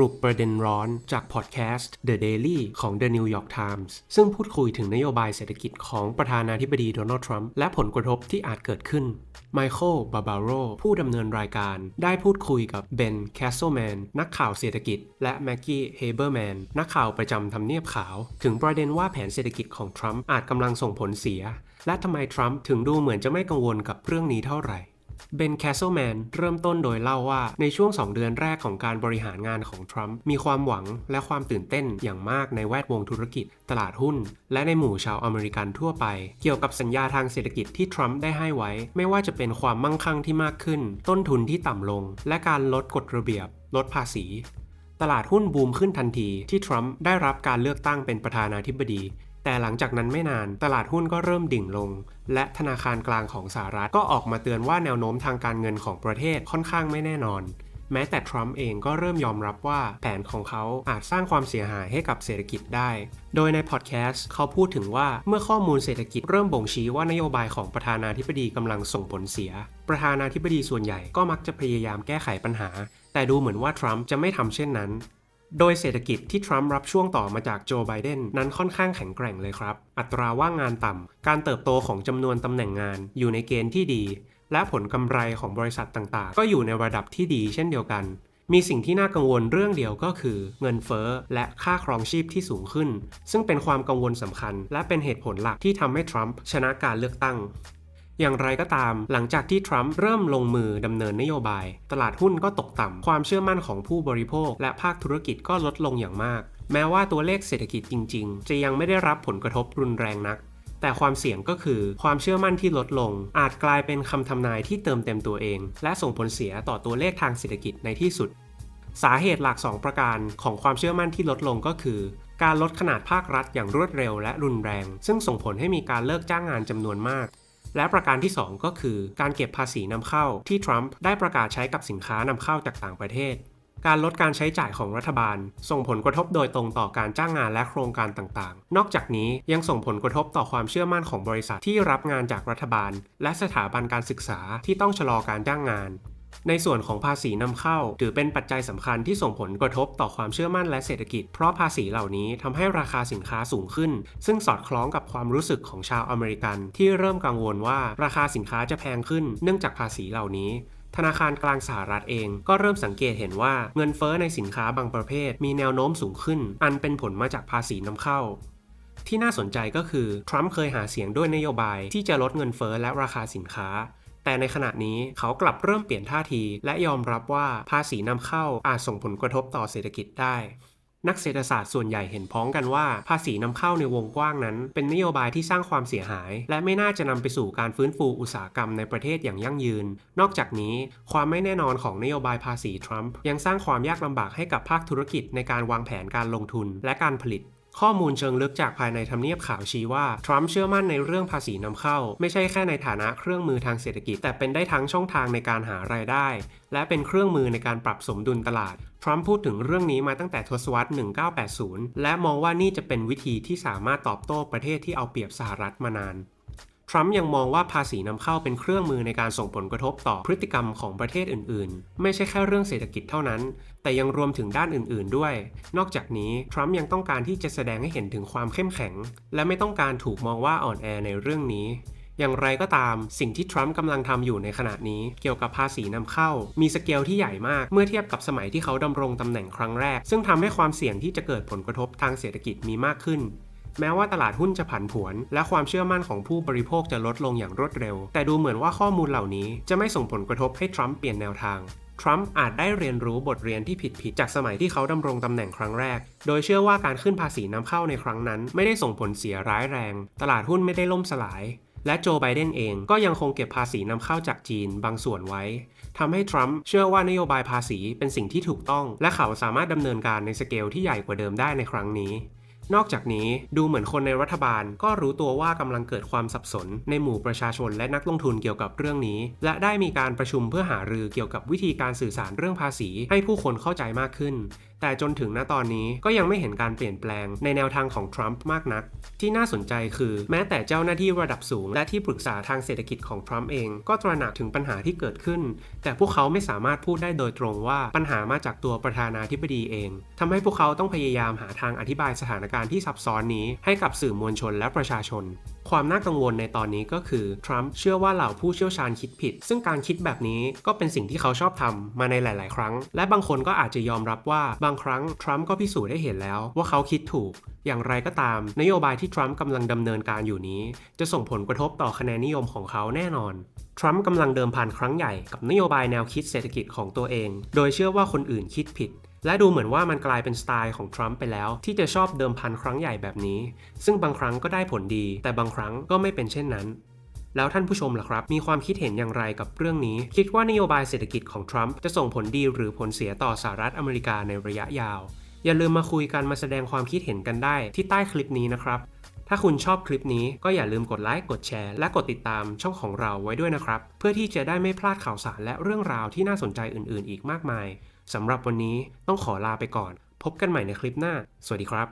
รุปประเด็นร้อนจากพอดแคสต์ The Daily ของ The New York Times ซึ่งพูดคุยถึงนโยบายเศรษฐกิจของประธานาธิบดีโดนัลด์ทรัมป์และผลกระทบที่อาจเกิดขึ้น ไมเคิล บาบาโร ผู้ดำเนินรายการ ได้พูดคุยกับเบน แคสเซิลแมน นักข่าวเศรษฐกิจ และแม็กกี้ เฮเบอร์แมน นักข่าวประจำทำเนียบขาว ถึงประเด็นว่าแผนเศรษฐกิจของทรัมป์อาจกำลังส่งผลเสีย และทำไมทรัมป์ถึงดูเหมือนจะไม่กังวลกับเรื่องนี้เท่าไหร่ เบนแคสเซิลแมนเริ่มต้นโดยเล่าว่าในช่วง 2 เดือนแรกของการบริหารงานของทรัมป์มีความหวังและความตื่นเต้นอย่างมากในแวดวงธุรกิจ ตลาดหุ้น และในหมู่ชาวอเมริกันทั่วไป เกี่ยวกับสัญญาทางเศรษฐกิจที่ทรัมป์ได้ให้ไว้ ไม่ว่าจะเป็นความมั่งคั่งที่มากขึ้น ต้นทุนที่ต่ำลง และการลดกฎระเบียบ ลดภาษี ตลาดหุ้นบูมขึ้นทันทีที่ทรัมป์ได้รับการเลือกตั้งเป็นประธานาธิบดี แต่หลังจากนั้นไม่นาน ตลาดหุ้นก็เริ่มดิ่งลง และธนาคารกลางของสหรัฐก็ออกมาเตือนว่าแนวโน้มทางการเงินของประเทศค่อนข้างไม่แน่นอน แม้แต่ทรัมป์เองก็เริ่มยอมรับว่าแผนของเขาอาจสร้างความเสียหายให้กับเศรษฐกิจได้ โดยในพอดแคสต์เขาพูดถึงว่าเมื่อข้อมูลเศรษฐกิจเริ่มบ่งชี้ว่านโยบายของประธานาธิบดีกำลังส่งผลเสีย ประธานาธิบดีส่วนใหญ่ก็มักจะพยายามแก้ไขปัญหา แต่ดูเหมือนว่าทรัมป์จะไม่ทำเช่นนั้น โดยเศรษฐกิจที่ทรัมป์รับช่วงต่อมาจากโจไบเดนนั้นค่อนข้างแข็งแกร่งเลยครับ อัตราว่างงานต่ำ การเติบโตของจำนวนตำแหน่งงานอยู่ในเกณฑ์ที่ดี และผลกำไรของบริษัทต่างๆ ก็อยู่ในระดับที่ดีเช่นเดียวกัน มีสิ่งที่น่ากังวลเรื่องเดียวก็คือ เงินเฟ้อและค่าครองชีพที่สูงขึ้น ซึ่งเป็นความกังวลสำคัญ และเป็นเหตุผลหลักที่ทำให้ทรัมป์ชนะการเลือกตั้ง อย่างไรก็ตาม หลังจากที่ทรัมป์เริ่มลงมือดำเนินนโยบาย ตลาดหุ้นก็ตกต่ำ ความเชื่อมั่นของผู้บริโภค และภาคธุรกิจก็ลดลงอย่างมาก แม้ว่าตัวเลขเศรษฐกิจจริง ๆ จะยังไม่ได้รับผลกระทบรุนแรงนัก แต่ความเสี่ยงก็คือความเชื่อมั่นที่ลดลง อาจกลายเป็นคำทำนายที่เติมเต็มตัวเอง และส่งผลเสียต่อตัวเลขทางเศรษฐกิจในที่สุด สาเหตุหลัก 2 ประการของความเชื่อมั่นที่ลดลงก็คือการลดขนาดภาครัฐอย่างรวดเร็วและรุนแรง ซึ่งส่งผลให้มีการเลิกจ้างงานจำนวนมาก และประการที่ 2 ก็คือการเก็บภาษีนำเข้าที่ทรัมป์ได้ประกาศใช้กับสินค้านำเข้าจากต่างประเทศ การลดการใช้จ่ายของรัฐบาล ส่งผลกระทบโดยตรงต่อการจ้างงานและโครงการต่างๆ นอกจากนี้ยังส่งผลกระทบต่อความเชื่อมั่นของบริษัทที่รับงานจากรัฐบาล และสถาบันการศึกษาที่ต้องชะลอการจ้างงาน ในส่วนของภาษีนำเข้า ถือเป็นปัจจัยสำคัญที่ส่งผลกระทบต่อความเชื่อมั่นและเศรษฐกิจ เพราะภาษีเหล่านี้ทำให้ราคาสินค้าสูงขึ้น ซึ่งสอดคล้องกับความรู้สึกของชาวอเมริกัน ที่เริ่มกังวลว่าราคาสินค้าจะแพงขึ้น เนื่องจากภาษีเหล่านี้ธนาคารกลางสหรัฐเองก็เริ่มสังเกตเห็นว่าเงินเฟ้อในสินค้าบางประเภท มีแนวโน้มสูงขึ้น อันเป็นผลมาจากภาษีนำเข้า ที่น่าสนใจก็คือ ทรัมป์เคยหาเสียงด้วยนโยบายที่จะลดเงินเฟ้อและราคาสินค้า แต่ในขณะนี้เขากลับเริ่มเปลี่ยนท่าที และยอมรับว่าภาษีนำเข้าอาจส่งผลกระทบต่อเศรษฐกิจได้นักเศรษฐศาสตร์ส่วนใหญ่เห็นพ้องกันว่า ภาษีนำเข้าในวงกว้างนั้น เป็นนโยบายที่สร้างความเสียหาย และไม่น่าจะนำไปสู่การฟื้นฟูอุตสาหกรรมในประเทศอย่างยั่งยืน นอกจากนี้ ความไม่แน่นอนของนโยบายภาษีทรัมป์ยังสร้างความยากลำบากให้กับภาคธุรกิจในการวางแผนการลงทุนและการผลิต ข้อมูลเชิงลึกจากภายในทำเนียบข่าวชี้ว่า ทรัมป์เชื่อมั่นในเรื่องภาษีนำเข้า ไม่ใช่แค่ในฐานะเครื่องมือทางเศรษฐกิจ แต่เป็นได้ทั้งช่องทางในการหารายได้ และเป็นเครื่องมือในการปรับสมดุลตลาดทรัมป์พูดถึงเรื่องนี้มาตั้งแต่ทศวรรษ 1980 และมองว่านี่จะเป็นวิธีที่สามารถตอบโต้ประเทศที่เอาเปรียบสหรัฐมานาน ทรัมป์ยังมองว่าภาษีนำเข้าเป็นเครื่องมือในการส่งผลกระทบต่อพฤติกรรมของประเทศอื่น ๆ ไม่ใช่แค่เรื่องเศรษฐกิจเท่านั้น แต่ยังรวมถึงด้านอื่น ๆ ด้วย นอกจากนี้ทรัมป์ยังต้องการที่จะแสดงให้เห็นถึงความเข้มแข็ง และไม่ต้องการถูกมองว่าอ่อนแอในเรื่องนี้อย่างไรก็ตามสิ่งที่ทรัมป์กำลังทำอยู่ในขณะนี้เกี่ยวกับภาษีนำเข้า มีสเกลที่ใหญ่มากเมื่อเทียบกับสมัยที่เขาดำรงตำแหน่งครั้งแรก ซึ่งทำให้ความเสี่ยงที่จะเกิดผลกระทบทางเศรษฐกิจมีมากขึ้น แม้ว่าตลาดหุ้นจะผันผวน และความเชื่อมั่นของผู้บริโภคจะลดลงอย่างรวดเร็ว แต่ดูเหมือนว่าข้อมูลเหล่านี้จะไม่ส่งผลกระทบให้ทรัมป์เปลี่ยนแนวทางทรัมป์อาจได้เรียนรู้บทเรียนที่ผิดๆจากสมัยที่เขาดำรงตำแหน่งครั้งแรก โดยเชื่อว่าการขึ้นภาษีนำเข้าในครั้งนั้น ไม่ได้ส่งผลเสียร้ายแรง ตลาดหุ้นไม่ได้ล่มสลาย และโจไบเดนเองก็ยังคงเก็บภาษีนำเข้าจากจีนบางส่วนไว้ทำให้ทรัมป์เชื่อว่านโยบายภาษีเป็นสิ่งที่ถูกต้อง และเขาสามารถดำเนินการในสเกลที่ใหญ่กว่าเดิมได้ในครั้งนี้ นอกจากนี้ดูเหมือนคนในรัฐบาลก็รู้ตัวว่ากำลังเกิดความสับสน ในหมู่ประชาชนและนักลงทุนเกี่ยวกับเรื่องนี้ และได้มีการประชุมเพื่อหารือเกี่ยวกับวิธีการสื่อสารเรื่องภาษี ให้ผู้คนเข้าใจมากขึ้นแต่จนถึงณตอนนี้ก็ยังไม่เห็นการเปลี่ยนแปลงในแนวทางของทรัมป์มากนัก ที่น่าสนใจคือแม้แต่เจ้าหน้าที่ระดับสูง และที่ปรึกษาทางเศรษฐกิจของทรัมป์เองก็ตระหนักถึงปัญหาที่เกิดขึ้น แต่พวกเขาไม่สามารถพูดได้โดยตรงว่าปัญหามาจากตัวประธานาธิบดีเองทำให้พวกเขาต้องพยายามหาทางอธิบายสถานการณ์ที่ซับซ้อนนี้ ให้กับสื่อมวลชนและประชาชนความน่ากังวลในตอนนี้ก็คือ ทรัมป์เชื่อว่าเหล่าผู้เชี่ยวชาญคิดผิด ซึ่งการคิดแบบนี้ก็เป็นสิ่งที่เขาชอบทำมาในหลาย ๆ ครั้ง และบางคนก็อาจจะยอมรับว่าบางครั้งทรัมป์ก็พิสูจน์ได้เห็นแล้วว่าเขาคิดถูก อย่างไรก็ตาม นโยบายที่ทรัมป์กำลังดำเนินการอยู่นี้ จะส่งผลกระทบต่อคะแนนนิยมของเขาแน่นอนทรัมป์กำลังเดิมพันครั้งใหญ่กับนโยบายแนวคิดเศรษฐกิจของตัวเอง โดยเชื่อว่าคนอื่นคิดผิด และดูเหมือนว่ามันกลายเป็นสไตล์ของทรัมป์ไปแล้ว ที่จะชอบเดิมพันครั้งใหญ่แบบนี้ ซึ่งบางครั้งก็ได้ผลดี แต่บางครั้งก็ไม่เป็นเช่นนั้น แล้วท่านผู้ชมล่ะครับ มีความคิดเห็นอย่างไรกับเรื่องนี้ คิดว่านโยบายเศรษฐกิจของทรัมป์จะส่งผลดีหรือผลเสียต่อสหรัฐอเมริกาในระยะยาว อย่าลืมมาคุยกันมาแสดงความคิดเห็นกันได้ที่ใต้คลิปนี้นะครับ ถ้าคุณชอบคลิปนี้ก็อย่าลืมกดไลค์กดแชร์และกดติดตามช่องของเราไว้ด้วยนะครับ เพื่อที่จะได้ไม่พลาดข่าวสารและเรื่องราวที่น่าสนใจอื่น ๆ อีกมากมายสำหรับวันนี้ต้องขอลาไปก่อน พบกันใหม่ในคลิปหน้า สวัสดีครับ